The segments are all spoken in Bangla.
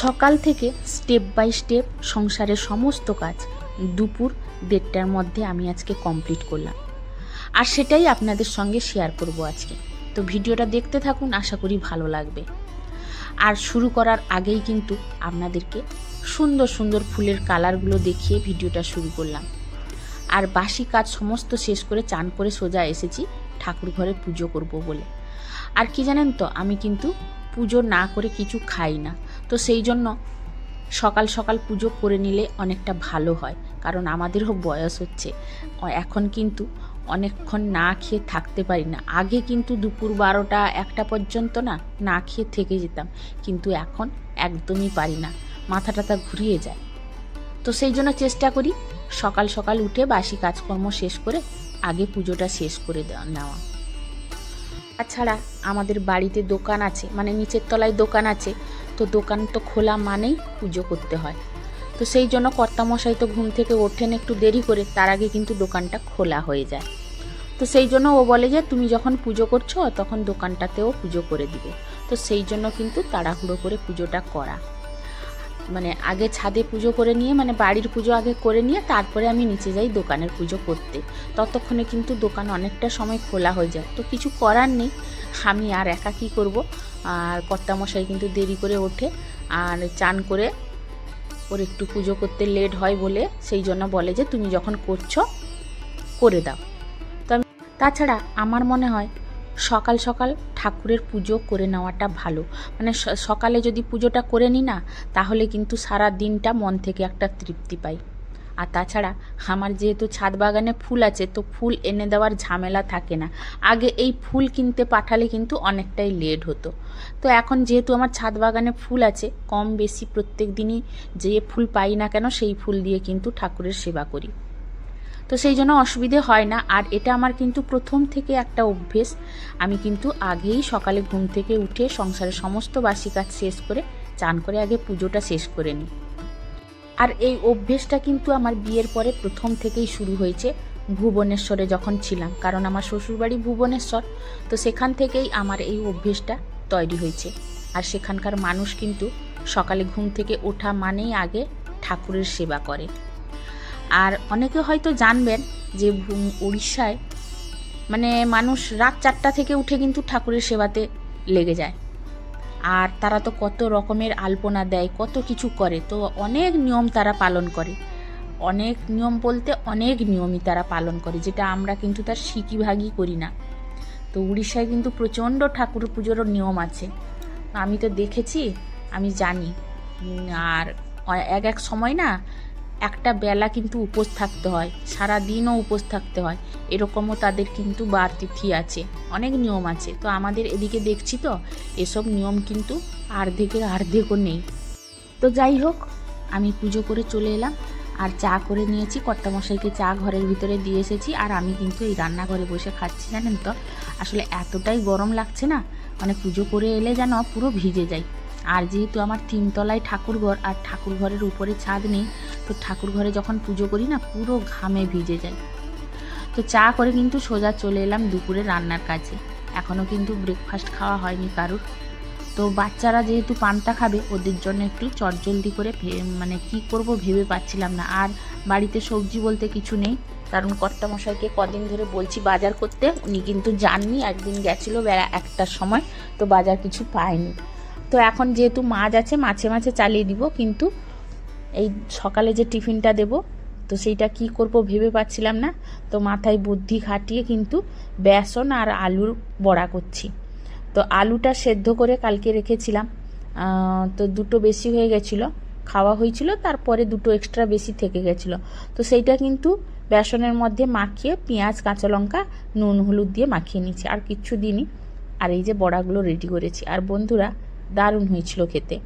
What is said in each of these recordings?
সকাল থেকে স্টেপ বাই স্টেপ সংসারের সমস্ত কাজ দুপুর দেড়টার মধ্যে আমি আজকে কমপ্লিট করলাম। আর সেটাই আপনাদের সঙ্গে শেয়ার করব আজকে। তো ভিডিওটা দেখতে থাকুন, আশা করি ভালো লাগবে। আর শুরু করার আগেই কিন্তু আপনাদেরকে সুন্দর সুন্দর ফুলের কালারগুলো দেখিয়ে ভিডিওটা শুরু করলাম। আর বাসি কাজ সমস্ত শেষ করে চান করে সোজা এসেছি ঠাকুর ঘরে পুজো করব বলে। আর কি জানেন তো, আমি কিন্তু পুজো না করে কিছু খাই না। তো সেই জন্য সকাল সকাল পুজো করে নিলে অনেকটা ভালো হয়, কারণ আমাদেরও বয়স হচ্ছে। এখন কিন্তু অনেকক্ষণ না খেয়ে থাকতে পারি না। আগে কিন্তু দুপুর বারোটা একটা পর্যন্ত না না খেয়ে থেকে যেতাম, কিন্তু এখন একদমই পারি না। মাথা টাথা ঘুরিয়ে যায়। তো সেই জন্য চেষ্টা করি সকাল সকাল উঠে বাসি কাজকর্ম শেষ করে আগে পুজোটা শেষ করে নেওয়া। তাছাড়া আমাদের বাড়িতে দোকান আছে মানে নিচের তলায় দোকান আছে তো দোকান তো খোলা মানেই পুজো করতে হয়। তো সেই জন্য কর্তামশাই তো ঘুম থেকে ওঠেন একটু দেরি করে, তার আগে কিন্তু দোকানটা খোলা হয়ে যায়। তো সেই জন্য ও বলে যে, তুমি যখন পুজো করছ, তখন দোকানটাতেও পুজো করে দিবে। তো সেই জন্য কিন্তু তাড়াহুড়ো করে পুজোটা করা। মানে আগে ছাদে পুজো করে নিয়ে মানে বাড়ির পুজো আগে করে নিয়ে, তারপরে আমি নিচে যাই দোকানের পুজো করতে। ততক্ষণে কিন্তু দোকান অনেকটা সময় খোলা হয়ে যায়। তো কিছু করার নেই। আমি আর একা কী করব? আর কর্তামশাই কিন্তু দেরি করে ওঠে। আর চান করে ওর একটু পুজো করতে লেট হয় বলে সেই জন্য বলে যে, তুমি যখন করছ, করে দাও। তো তাছাড়া আমার মনে হয় সকাল সকাল ঠাকুরের পুজো করে নেওয়াটা ভালো। মানে সকালে যদি পুজোটা করে নিই না, তাহলে কিন্তু সারা দিনটা মন থেকে একটা তৃপ্তি পাই। আর তাছাড়া আমার যেহেতু ছাদ বাগানে ফুল আছে, তো ফুল এনে দেওয়ার ঝামেলা থাকে না। আগে এই ফুল কিনতে পাঠালে কিন্তু অনেকটাই লেট হতো। তো এখন যেহেতু আমার ছাদ বাগানে ফুল আছে, কম বেশি প্রত্যেক দিনই যে ফুল পাই না কেন, সেই ফুল দিয়ে কিন্তু ঠাকুরের সেবা করি। তো সেই জন্য অসুবিধে হয় না। আর এটা আমার কিন্তু প্রথম থেকে একটা অভ্যেস। আমি কিন্তু আগেই সকালে ঘুম থেকে উঠে সংসারের সমস্ত বাসি কাজ শেষ করে, চান করে আগে পুজোটা শেষ করে নিই। আর এই অভ্যেসটা কিন্তু আমার বিয়ের পরে প্রথম থেকেই শুরু হয়েছে ভুবনেশ্বরে যখন ছিলাম। কারণ আমার শ্বশুরবাড়ি ভুবনেশ্বর, তো সেখান থেকেই আমার এই অভ্যেসটা তৈরি হয়েছে। আর সেখানকার মানুষ কিন্তু সকালে ঘুম থেকে ওঠা মানেই আগে ঠাকুরের সেবা করে। আর অনেকে হয়তো জানবেন যে উড়িষ্যায় মানে মানুষ রাত চারটা থেকে উঠে কিন্তু ঠাকুরের সেবাতে লেগে যায়। আর তারা তো কত রকমের আলপনা দেয়, কত কিছু করে। তো অনেক নিয়ম তারা পালন করে। অনেক নিয়ম বলতে অনেক নিয়মই তারা পালন করে, যেটা আমরা কিন্তু তার সিকি ভাগই করি না। তো উড়িষ্যায় কিন্তু প্রচণ্ড ঠাকুর পুজোরও নিয়ম আছে। আমি তো দেখেছি, আমি জানি। আর এক এক সময় না একটা বেলা কিন্তু উপোস থাকতে হয়, সারা দিনও উপোস থাকতে হয়। এরকমও তাদের কিন্তু বার তিথি আছে, অনেক নিয়ম আছে। তো আমাদের এদিকে দেখছি তো, এসব নিয়ম কিন্তু আর্ধেকের আর্ধেকও নেই। তো যাই হোক, আমি পুজো করে চলে এলাম। আর চা করে নিয়েছি, কর্তামশাইকে চা ঘরের ভিতরে দিয়ে এসেছি। আর আমি কিন্তু এই রান্নাঘরে বসে খাচ্ছি, জানেন তো? আসলে এতটাই গরম লাগছে না মানে পুজো করে এলে যেন পুরো ভিজে যাই আর যেহেতু আমার তিনতলায় ঠাকুরঘর আর ঠাকুরঘরের উপরে ছাদ নেই, তো ঠাকুর ঘরে যখন পুজো করি না, পুরো ঘামে ভিজে যায়। তো চা করে কিন্তু সোজা চলে এলাম দুপুরে রান্নার কাজে। এখনও কিন্তু ব্রেকফাস্ট খাওয়া হয়নি কারুর। তো বাচ্চারা যেহেতু পান্তা খাবে, ওদের জন্য একটু চটজলদি করে মানে কি করব ভেবে পাচ্ছিলাম না। আর বাড়িতে সবজি বলতে কিছু নেই। কারণ কর্তামশাইকে কদিন ধরে বলছি বাজার করতে, উনি কিন্তু যাননি, একদিন গেছিল বেলা একটার সময়, তো বাজার কিছু পায়নি। তো এখন যেহেতু মাছ আছে, মাছে মাছে চালিয়ে দিব, কিন্তু এই সকালে যে টিফিনটা দেব, তো সেইটা কি করব ভেবে পাচ্ছিলাম না। তো মাথায় বুদ্ধি খাটিয়ে কিন্তু বেসন আর আলুর বড়া করছি। তো আলুটা সেদ্ধ করে কালকে রেখেছিলাম। তো দুটো বেশি হয়ে গেছিল, খাওয়া হয়েছিল, তারপরে দুটো এক্সট্রা বেশি থেকে গেছিল। তো সেইটা কিন্তু বেসনের মধ্যে মাখিয়ে পেঁয়াজ, কাঁচা লঙ্কা, নুন, হলুদ দিয়ে মাখিয়ে নিচ্ছি আর কিচ্ছু দিনই আর এই যে বড়াগুলো রেডি করেছি। আর বন্ধুরা দারুণ হয়েছিল খেতে।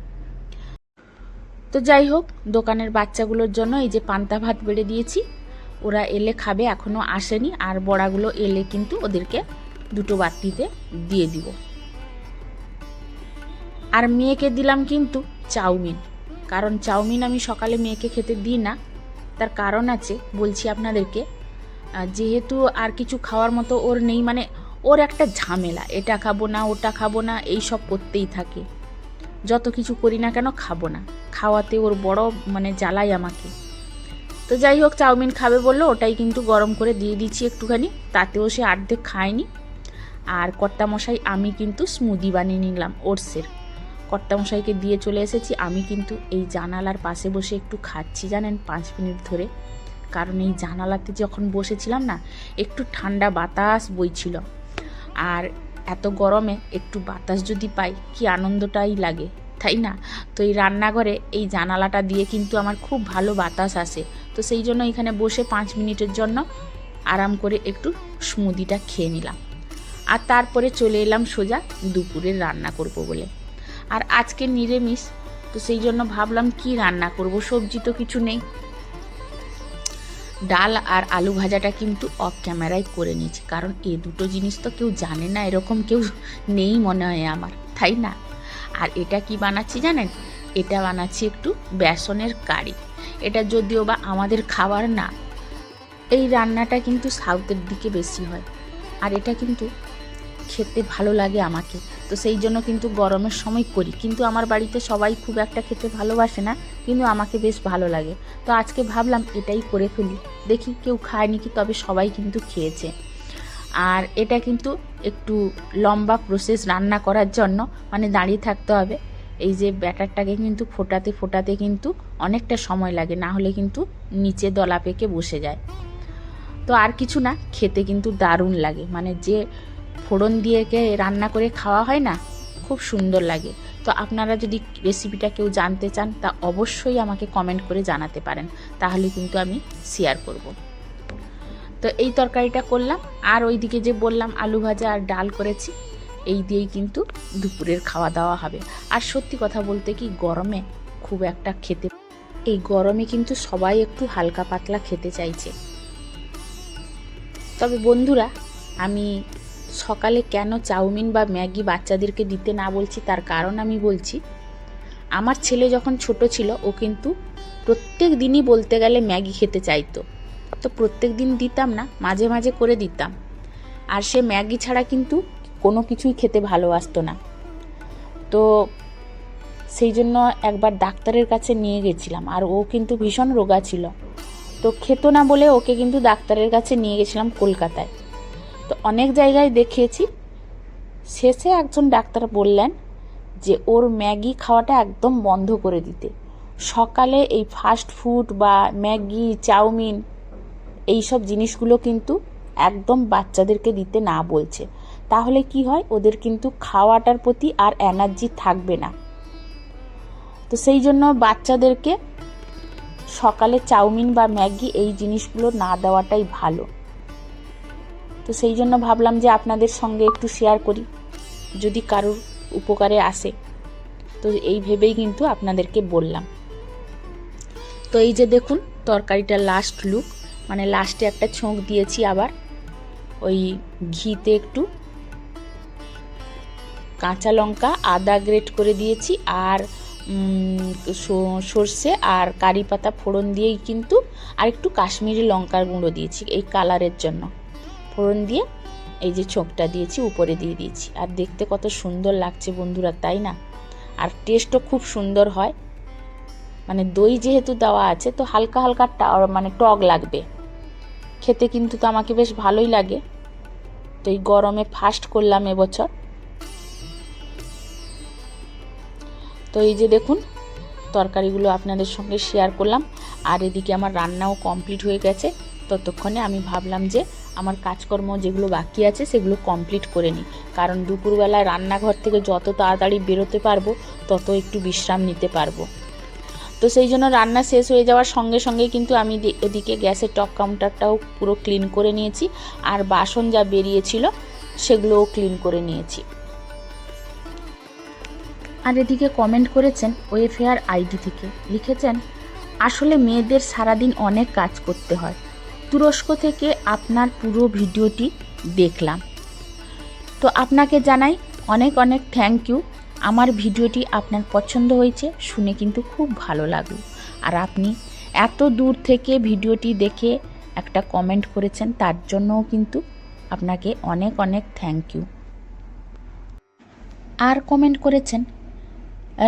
তো যাই হোক, দোকানের বাচ্চাগুলোর জন্য এই যে পান্তা ভাত বেড়ে দিয়েছি, ওরা এলে খাবে এখনও আসেনি, আর বড়াগুলো এলে কিন্তু ওদেরকে দুটো বাটিতে দিয়ে দিব। আর মেয়েকে দিলাম কিন্তু চাউমিন, কারণ চাউমিন আমি সকালে মেয়েকে খেতে দিই না। তার কারণ আছে, বলছি আপনাদেরকে যেহেতু আর কিছু খাওয়ার মতো ওর নেই মানে ওর একটা ঝামেলা, এটা খাব না, ওটা খাব না, এই সব করতেই থাকে। যত কিছু করি না কেন খাব না। খাওয়াতে ওর বড় মানে জ্বালাই আমাকে। তো যাই হোক, চাউমিন খাবে বলল, ওটাই কিন্তু গরম করে দিয়ে দিচ্ছি একটুখানি, তাতেও সে আর্ধেক খায়নি। আর কর্তামশাই, আমি কিন্তু স্মুদি বানিয়ে নিলাম, ওটসের। কর্তামশাইকে দিয়ে চলে এসেছি, আমি কিন্তু এই জানালার পাশে বসে একটু খাচ্ছি, জানেন, পাঁচ মিনিট ধরে। কারণ এই জানালাতে যখন বসেছিলাম না, একটু ঠান্ডা বাতাস বইছিল। আর এত গরমে একটু বাতাস যদি পাই, কি আনন্দটাই লাগে, তাই না? তো এই রান্নাঘরে এই জানালাটা দিয়ে কিন্তু আমার খুব ভালো বাতাস আসে। তো সেই জন্য এখানে বসে পাঁচ মিনিটের জন্য আরাম করে একটু স্মুদিটা খেয়ে নিলাম। আর তারপরে চলে এলাম সোজা দুপুরের রান্না করব বলে। আর আজকে নিরামিষ, তো সেই জন্য ভাবলাম কি রান্না করব? সবজি তো কিছু নেই। ডাল আর আলু ভাজাটা কিন্তু অফ ক্যামেরায় করে নিয়েছি। কারণ এ দুটো জিনিস তো কেউ জানে না, এরকম কেউ নেই মনে হয় আমার, তাই না? আর এটা কি বানাচ্ছি জানেন? এটা বানাচ্ছি একটু বেসনের কারি। এটা যদিও বা আমাদের খাবার না, এই রান্নাটা কিন্তু সাউথের দিকে বেশি হয়। আর এটা কিন্তু খেতে ভালো লাগে আমাকে। তো সেই জন্য কিন্তু গরমের সময় করি। কিন্তু আমার বাড়িতে সবাই খুব একটা খেতে ভালোবাসে না, কিন্তু আমাকে বেশ ভালো লাগে। তো আজকে ভাবলাম এটাই করে ফেলি। দেখি কেউ খায়নি কি তবে সবাই কিন্তু খেয়েছে। আর এটা কিন্তু একটু লম্বা প্রসেস রান্না করার জন্য মানে দাঁড়িয়ে থাকতে হবে। এই যে ব্যাটারটাকে কিন্তু ফোটাতে ফোটাতে কিন্তু অনেকটা সময় লাগে, না হলে কিন্তু নিচে দলা পেকে বসে যায়। তো আর কিছু না, খেতে কিন্তু দারুণ লাগে। মানে যে ফোড়ন দিয়ে কে রান্না করে খাওয়া হয় না? খুব সুন্দর লাগে। তো আপনারা যদি রেসিপিটা কেউ জানতে চান, তা অবশ্যই আমাকে কমেন্ট করে জানাতে পারেন। তাহলে কিন্তু আমি শেয়ার করব। তো এই তরকারিটা করলাম। আর ওইদিকে যে বললাম, আলু ভাজা আর ডাল করেছি, এই দিয়েই কিন্তু দুপুরের খাওয়া দাওয়া হবে। আর সত্যি কথা বলতে কি, গরমে খুব একটা খেতে এই গরমে কিন্তু সবাই একটু হালকা পাতলা খেতে চাইছে। তবে বন্ধুরা, আমি সকালে কেন চাউমিন বা ম্যাগি বাচ্চাদেরকে দিতে না বলছি তার কারণ আমি বলছি, আমার ছেলে যখন ছোট ছিল, ও কিন্তু প্রত্যেক দিনই বলতে গেলে ম্যাগি খেতে চাইতো। তো প্রত্যেক দিন দিতাম না, মাঝে মাঝে করে দিতাম। আর সে ম্যাগি ছাড়া কিন্তু কোনো কিছুই খেতে ভালোবাসতো না। তো সেই জন্য একবার ডাক্তারের কাছে নিয়ে গেছিলাম, আর ও কিন্তু ভীষণ রোগা ছিল। তো খেতো না বলে ওকে কিন্তু ডাক্তারের কাছে নিয়ে গেছিলাম কলকাতায়। তো অনেক জায়গায় দেখিয়েছি। শেষে একজন ডাক্তার বললেন যে, ওর ম্যাগি খাওয়াটা একদম বন্ধ করে দিতে। সকালে এই ফাস্ট ফুড বা ম্যাগি, চাউমিন এই সব জিনিসগুলো কিন্তু একদম বাচ্চাদেরকে দিতে না বলছে। তাহলে কি হয়? ওদের কিন্তু খাওয়াটার প্রতি আর এনার্জি থাকবে না। তো সেই জন্য বাচ্চাদেরকে সকালে চাউমিন বা ম্যাগি এই জিনিসগুলো না দেওয়াটাই ভালো। তো সেই জন্য ভাবলাম যে আপনাদের সঙ্গে একটু শেয়ার করি, যদি কারোর উপকারে আসে। তো এই ভেবেই কিন্তু আপনাদেরকে বললাম। তো এই যে দেখুন তরকারিটা লাস্ট লুক মানে লাস্টে একটা ছোঁক দিয়েছি আবার। ওই ঘিতে একটু কাঁচা লঙ্কা আদা গ্রেট করে দিয়েছি আর সর্ষে আর কারি পাতা ফোড়ন দিয়েই কিন্তু আর একটু কাশ্মীরি লঙ্কার গুঁড়ো দিয়েছি এই কালারের জন্য। ফোড়ন দিয়ে এই যে ছোঁকটা দিয়েছি, উপরে দিয়ে দিয়েছি। আর দেখতে কত সুন্দর লাগছে বন্ধুরা, তাই না? আর টেস্টও খুব সুন্দর হয়। মানে দই যেহেতু দেওয়া আছে, তো হালকা হালকা মানে টক লাগবে। খেতে কিন্তু তো আমাকে বেশ ভালোই লাগে। তো এই গরমে ফাস্ট করলাম এবছর। তো এই যে দেখুন, তরকারিগুলো আপনাদের সঙ্গে শেয়ার করলাম। আর এদিকে আমার রান্নাও কমপ্লিট হয়ে গেছে। ততক্ষণে আমি ভাবলাম যে আমার কাজকর্ম যেগুলো বাকি আছে সেগুলো কমপ্লিট করে নিই। কারণ দুপুরবেলায় রান্নাঘর থেকে যত তাড়াতাড়ি বেরোতে পারব, তত একটু বিশ্রাম নিতে পারব। তো সেই জন্য রান্না শেষ হয়ে যাওয়ার সঙ্গে সঙ্গে কিন্তু আমি এদিকে গ্যাসের টপ কাউন্টারটাও পুরো ক্লিন করে নিয়েছি। আর বাসন যা বেরিয়েছিল সেগুলোও ক্লিন করে নিয়েছি। আর এদিকে কমেন্ট করেছেন ওয়েফেয়ার আইডি থেকে। লিখেছেন, আসলে মেয়েদের সারাদিন অনেক কাজ করতে হয়। তুরস্ক থেকে আপনার পুরো ভিডিওটি দেখলাম। তো আপনাকে জানাই অনেক অনেক থ্যাংক ইউ আমার ভিডিওটি আপনার পছন্দ হয়েছে, শুনে কিন্তু খুব ভালো লাগল। আর আপনি এত দূর থেকে ভিডিওটি দেখে একটা কমেন্ট করেছেন, তার জন্যও কিন্তু আপনাকে অনেক অনেক থ্যাংক ইউ আর কমেন্ট করেছেন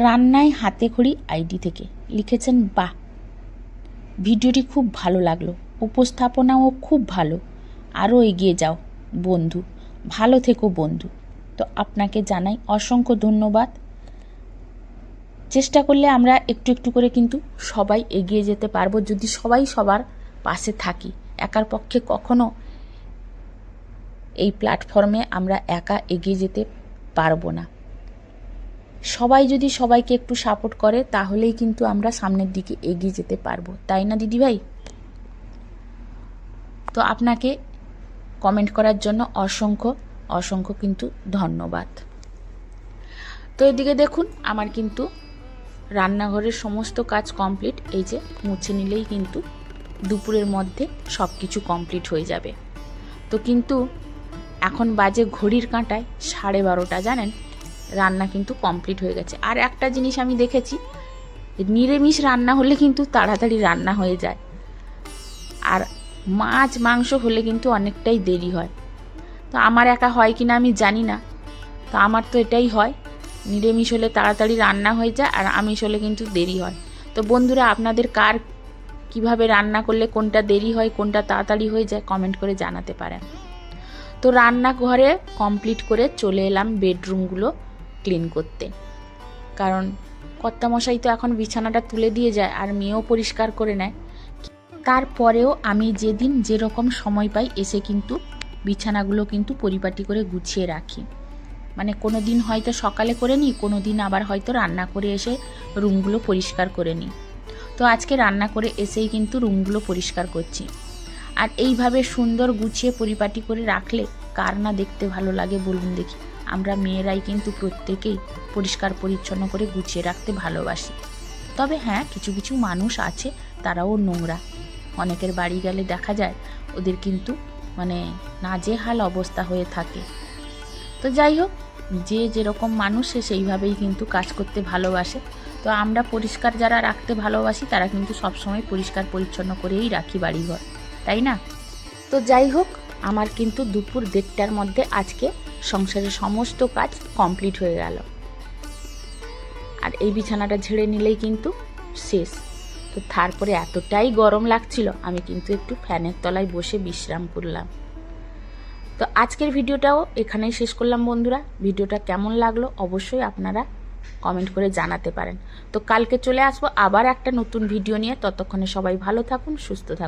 রান্নায় হাতে খড়ি আইডি থেকে। লিখেছেন, বাহ, ভিডিওটি খুব ভালো লাগল। উপস্থাপনাও খুব ভালো। আরও এগিয়ে যাও, বন্ধু। ভালো থেকো, বন্ধু। তো আপনাকে জানাই অসংখ্য ধন্যবাদ। চেষ্টা করলে আমরা একটু একটু করে কিন্তু সবাই এগিয়ে যেতে পারব যদি সবাই সবার পাশে থাকি। একার পক্ষে কখনো এই প্ল্যাটফর্মে আমরা একা এগিয়ে যেতে পারব না। সবাই যদি সবাইকে একটু সাপোর্ট করে তাহলেই কিন্তু আমরা সামনের দিকে এগিয়ে যেতে পারব। তাই না, দিদিভাই? তো আপনাকে কমেন্ট করার জন্য অসংখ্য অসংখ্য কিন্তু ধন্যবাদ। তো এদিকে দেখুন, আমার কিন্তু রান্নাঘরের সমস্ত কাজ কমপ্লিট এই যে মুছে নিলেই কিন্তু দুপুরের মধ্যে সব কিছু কমপ্লিট হয়ে যাবে। তো কিন্তু এখন বাজে ঘড়ির কাঁটায় সাড়ে বারোটা, জানেন? রান্না কিন্তু কমপ্লিট হয়ে গেছে। আর একটা জিনিস আমি দেখেছি, নিরামিষ রান্না হলে কিন্তু তাড়াতাড়ি রান্না হয়ে যায়। আর মাছ, মাংস হলে কিন্তু অনেকটাই দেরি হয়। তো আমার একা হয় কি না আমি জানি না। তো আমার তো এটাই হয়, নিরামিষ হলে তাড়াতাড়ি রান্না হয়ে যায় আর আমিষ হলে কিন্তু দেরি হয়। তো বন্ধুরা, আপনাদের কার কীভাবে রান্না করলে কোনটা দেরি হয়, কোনটা তাড়াতাড়ি হয়ে যায় কমেন্ট করে জানাতে পারেন। তো রান্নাঘরে কমপ্লিট করে চলে এলাম বেডরুমগুলো ক্লিন করতে। কারণ কর্তামশাই তো এখন বিছানাটা তুলে দিয়ে যায় আর মেয়েও পরিষ্কার করে নেয়। তারপরেও আমি যেদিন যেরকম সময় পাই, এসে কিন্তু বিছানাগুলো কিন্তু পরিপাটি করে গুছিয়ে রাখি। মানে কোনো দিন হয়তো সকালে করে নিই কোনো দিন আবার হয়তো রান্না করে এসে রুমগুলো পরিষ্কার করে নিই। তো আজকে রান্না করে এসেই কিন্তু রুমগুলো পরিষ্কার করছি। আর এইভাবে সুন্দর গুছিয়ে পরিপাটি করে রাখলে কার না দেখতে ভালো লাগে বলুন দেখি। আমরা মেয়েরাই কিন্তু প্রত্যেকেই পরিষ্কার পরিচ্ছন্ন করে গুছিয়ে রাখতে ভালোবাসি। তবে হ্যাঁ কিছু কিছু মানুষ আছে, তারাও নোংরা। অনেকের বাড়ি গেলে দেখা যায় ওদের কিন্তু মানে নাজেহাল অবস্থা হয়ে থাকে। তো যাই হোক, যে যেরকম মানুষ সে সেইভাবেই কিন্তু কাজ করতে ভালোবাসে। তো আমরা পরিষ্কার যারা রাখতে ভালোবাসি, তারা কিন্তু সবসময় পরিষ্কার পরিচ্ছন্ন করেই রাখি বাড়িঘর, তাই না? তো যাই হোক, আমার কিন্তু দুপুর দেড়টার মধ্যে আজকে সংসারের সমস্ত কাজ কমপ্লিট হয়ে গেল। আর এই বিছানাটা ঝেড়ে নিলেই কিন্তু শেষ। তো তারপরে এতটাই গরম লাগছিল, আমি কিন্তু একটু ফ্যানের তলায় বসে বিশ্রাম করলাম। তো আজকের ভিডিওটাও এখানেই শেষ করলাম বন্ধুরা। ভিডিওটা কেমন লাগল অবশ্যই আপনারা কমেন্ট করে জানাতে পারেন। তো কালকে চলে আসব আবার একটা নতুন ভিডিও নিয়ে। ততক্ষণে সবাই ভালো থাকুন, সুস্থ থাকুন।